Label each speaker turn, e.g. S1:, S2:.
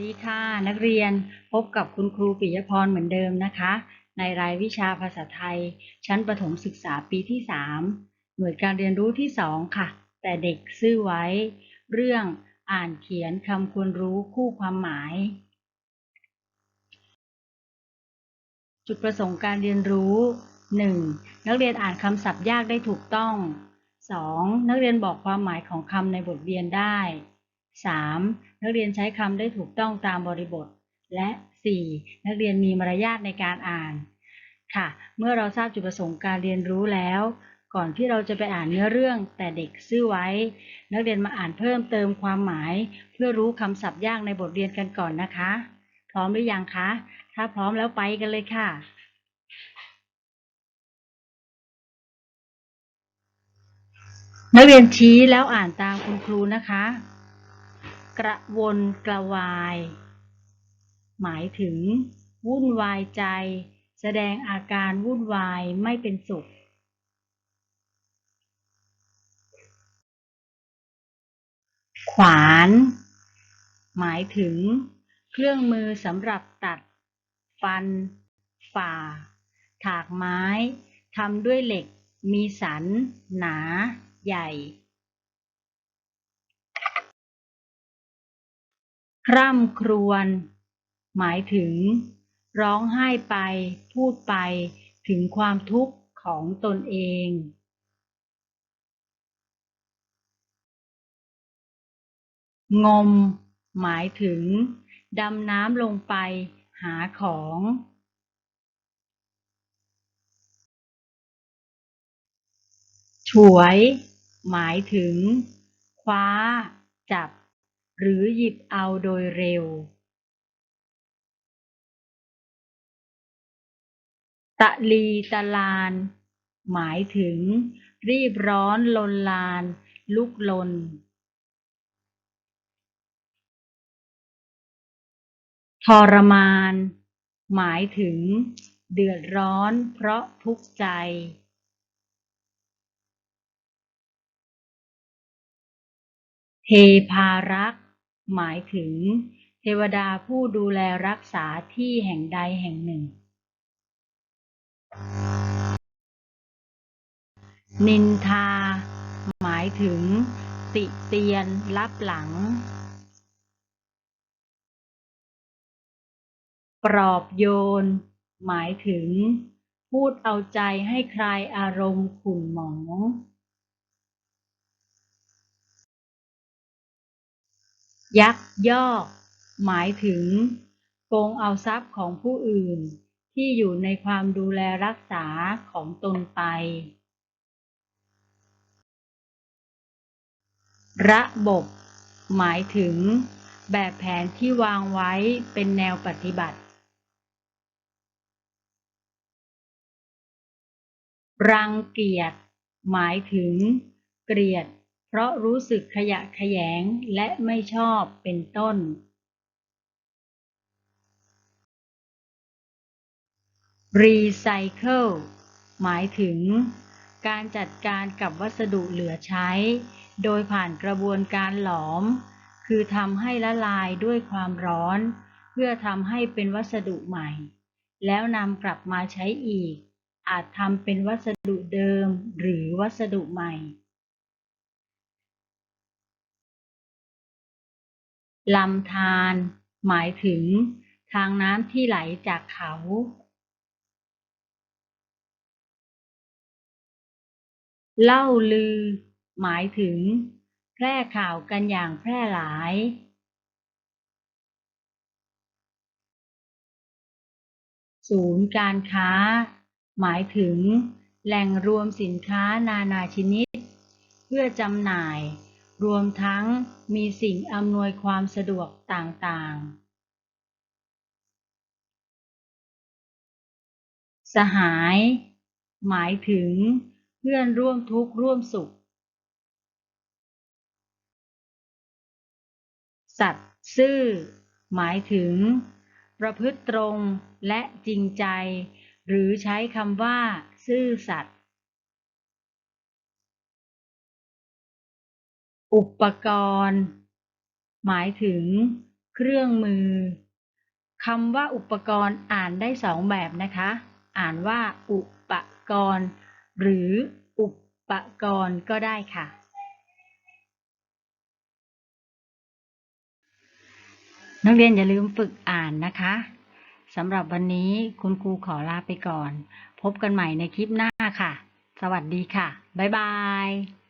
S1: ดีค่ะนักเรียนพบกับคุณครูปิยพรเหมือนเดิมนะคะ ในรายวิชาภาษาไทย ชั้นประถมศึกษาปีที่ 3 หน่วยการเรียนรู้ที่ 2 ค่ะ แต่เด็กซื่อไว้ เรื่องอ่านเขียนคำควรรู้คู่ความหมาย จุดประสงค์การเรียนรู้ 1. นักเรียนอ่านคำศัพท์ยากได้ถูกต้อง 2. นักเรียนบอกความหมายของคำในบทเรียนได้ 3. นักเรียนใช้คำได้ถูกต้องตามบริบท และ 4. นักเรียนมีมารยาทในการอ่าน ค่ะ เมื่อเราทราบจุดประสงค์การเรียนรู้แล้ว ก่อนที่เราจะไปอ่านเนื้อเรื่องแต่เด็กซื่อไว้ นักเรียนมาอ่านเพิ่มเติมความหมาย เพื่อรู้คำศัพท์ยากในบทเรียนกันก่อนนะคะ พร้อมหรือยังคะ ถ้าพร้อมแล้วไปกันเลยค่ะนักเรียนชี้แล้วอ่านตามคุณครูนะคะ กระวนกระวาย หมายถึง วุ่นวายใจ แสดงอาการวุ่นวายไม่เป็นสุข ขวาน หมายถึง เครื่องมือสำหรับตัด ฟัน ฝ่า ถากไม้ทำด้วยเหล็ก มีสัน หนา ใหญ่ ร่ำครวญหมายถึง ร้องไห้ไป พูดไปถึงความทุกข์ของตนเอง งม หมายถึง ดำน้ำลงไปหาของ ฉวย หมายถึง คว้า จับ หรือหยิบเอาโดยเร็ว ตะลีตะลาน หมายถึง รีบร้อนลนลาน ลุกลน ทรมาน หมายถึง เดือดร้อนเพราะทุกข์ใจเทพารัก หมายถึง เทวดาผู้ดูแลรักษาที่แห่งใดแห่งหนึ่ง นินทา หมายถึง ติเตียนลับหลัง ปลอบโยน หมายถึง พูดเอาใจให้คลายอารมณ์ขุ่นหมอง ยักยอก หมายถึงโกงเอาทรัพย์ของผู้อื่น ที่อยู่ในความดูแลรักษาของตนไป ระบบ หมายถึง แบบแผนที่วางไว้เป็นแนวปฏิบัติ รังเกียจ หมายถึง เกลียด เพราะรู้สึกขยะแขยงและไม่ชอบเป็นต้น รีไซเคิลหมายถึง การจัดการกับวัสดุเหลือใช้ โดยผ่านกระบวนการหลอม คือทำให้ละลายด้วยความร้อน เพื่อทำให้เป็นวัสดุใหม่ แล้วนำกลับมาใช้อีก อาจทำเป็นวัสดุเดิมหรือวัสดุใหม่ ลำธารหมายถึงทางน้ำที่ไหลจากเขา เล่าลือ หมายถึง แพร่ข่าวกันอย่างแพร่หลาย ศูนย์การค้า หมายถึง แหล่งรวมสินค้านานาชนิด เพื่อจำหน่าย รวมทั้งมีสิ่งอำนวยความสะดวกต่างๆ สหาย หมายถึงเพื่อนร่วมทุกข์ร่วมสุข สัตย์ซื่อ หมายถึง ประพฤติตรงและจริงใจ หรือใช้คำว่า ซื่อสัตย์ อุปกรณ์ หมายถึงเครื่องมือคำว่าอุปกรณ์อ่านได้สองแบบนะคะ อ่านว่าอุปกรณ์ หรืออุปกรณ์ก็ได้ค่ะ นักเรียนอย่าลืมฝึกอ่านนะคะสำหรับวันนี้คุณครูขอลาไปก่อน พบกันใหม่ในคลิปหน้าค่ะ สวัสดีค่ะ บ๊ายบาย